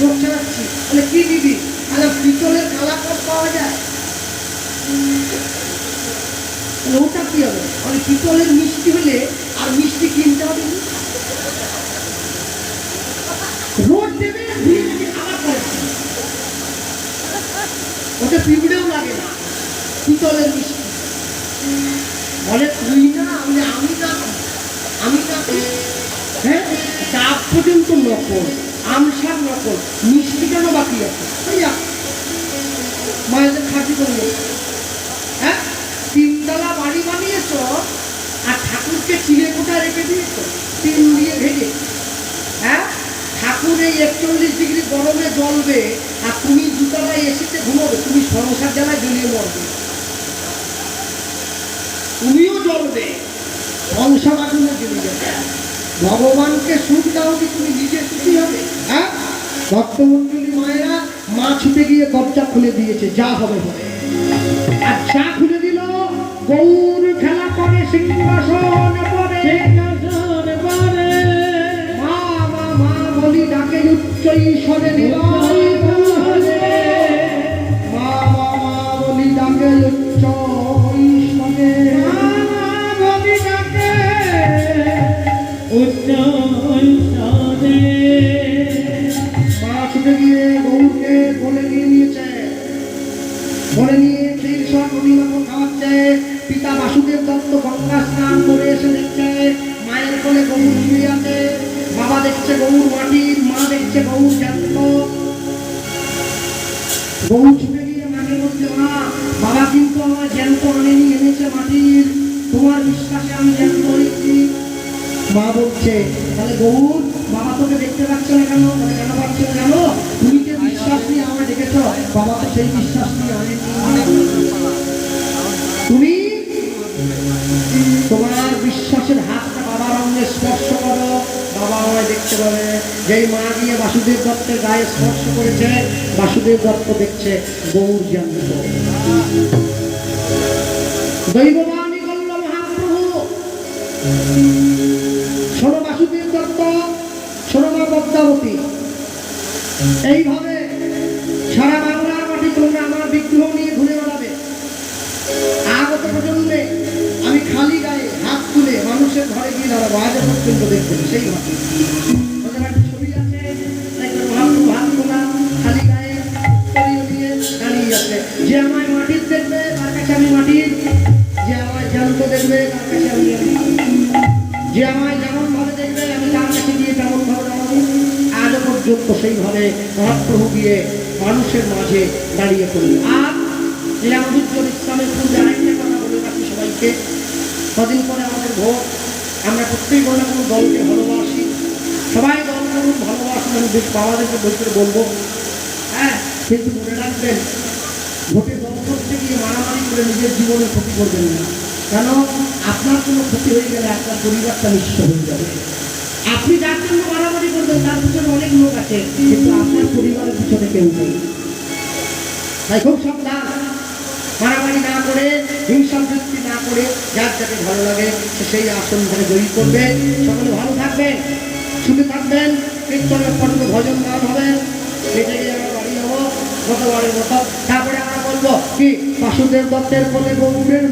লোক চালাচ্ছি বলে কি দিবি? আরে পিতলের কালাকাপ পাওয়া যায়? ওটা কি হবে? বলে পিতলের মিষ্টি হলে আর মিষ্টি কিনতে হবে রোড দেবে ওটা পিঁপড়েও লাগে না। পিতলের মিষ্টি। বলে, তুই না, বলে, আমি না আমি না হ্যাঁ? ডাব পর্যন্ত নকল। আমসার নকল মিষ্টি কেন বাকি আছে? যা। মায়েদের খাটি করল হ্যাঁ? তিনতলা বাড়ি বানিয়েছ আর ঠাকুরকে চিড়ে কোটা রেখে দিয়েছ। তিন দিয়ে ভেজে হ্যাঁ? ঠাকুর এই একচল্লিশ ডিগ্রি গরমে জ্বলবে আর তুমি দুতলায় এসেতে ঘুমোবে। তুমি সংসার জ্বালায় জ্বলিয়ে মরবে। তুমিও জ্বলবে। সংসার আগুনে জ্বলে যাবে। ভগবানকে সুখ দাও কি তুমি নিজে সুখী হবে? হ্যাঁ? ভক্তমন্ডলী মায়েরা মা ছুটে গিয়ে দরজা খুলে দিয়েছে যা হবে হবে। আর যা খুলে দিল গৌর খেলা করে সিংহাসন পরে। মা মা মা বলি ডাকে উচ্চ ঈশ্বরে পিতা বাসুদেব দত্ত গঙ্গা স্নান করে দেখছে, মায়ের কোলে গৌর শুয়ে আছে। বাবা দেখছে গৌর মাটির মা দেখছে গৌর জ্যান্ত গৌর ছুটে গিয়ে মাকে বলছে মা বাবা কিন্তু আমার জ্যান্ত আনেনি এনেছে মাটির তোমার বিশ্বাসে আমি জ্যান্ত হয়েছি মা বলছে, তাহলে গৌর বাবা তোকে দেখতে পাচ্ছ না কেন? কেন পাচ্ছে না জানো তুমি যে বিশ্বাস নিয়ে আমায় ডেকেছ, বাবা তো সেই বিশ্বাস নিয়ে আনেনি তুমি তোমার বিশ্বাসের হাতটা বাবার অঙ্গে স্পর্শ করো, বাবা আমায় দেখতে পাবে। যেই মা গিয়ে বাসুদেব দত্তের গায়ে স্পর্শ করেছে, বাসুদেব দত্ত দেখছে, গৌর জানত দৈববাণী করল মহাপ্রভু। পদ্মাবতী এইভাবে সারা বাংলার মাটি তোমরা আমার বিগ্রহ নিয়ে ঘুরে বেড়াবে। আগত প্রজন্মে আমি খালি গায়ে হাত তুলে মানুষের ঘরে গিয়ে দাঁড়াবো। আজ পর্যন্ত দেখবেন সেই ঘটনা যে আমায় মাটির দেখবে, তার কাছে মাটির। যে আমায় জ্যান্ত দেখবে, তার কাছে যে আমায় যেমন ভাবে দেখবে আমি তার কাছে গিয়ে তেমন ভাবে দাঁড়াবো পর্যন্ত সেইভাবে মহাপ্রভু গিয়ে মানুষের মাঝে দাঁড়িয়ে পড়ল। আর লীলামধুর্য ইসলামের পূজা আরেকটা কথা বলে রাখি সবাইকে? কদিন পরে আমাদের ভোট। আমরা প্রত্যেক না কোনো দলকে ভালোবাসি। সবাই দল করুন ভালোবাসুন, আমি বেশ বাবাদেরকে করে বলব। হ্যাঁ কিন্তু মনে রাখবেন, ভোটে দল করতে গিয়ে মারামারি করে নিজের জীবনে ক্ষতি করবেন না। কেন? আপনার কোনো ক্ষতি হয়ে গেলে আপনার পরিবারটা নিঃস্ব হয়ে যাবে। আপনি যার জন্য মারামারি করবেন, তার পিছনে অনেক লোক আছে, কিন্তু আপনার পরিবারের পিছনে কেউ নেই। তাই খুব সাবধান। মারামারি না করে হিংসা বৃত্তি না করে যার যাকে ভালো লাগে সেই আসন ধরে জয়ী করবে। সকলে ভালো থাকবেন শুনে থাকবেন, কীর্তনের পর্ব ভজন গান হবেন এটা গিয়ে আমরা বাড়ি যাব, গতবারের মতো। তারপরে আমরা বলব কি, বাসুদেব দত্তের কোলে গৌরের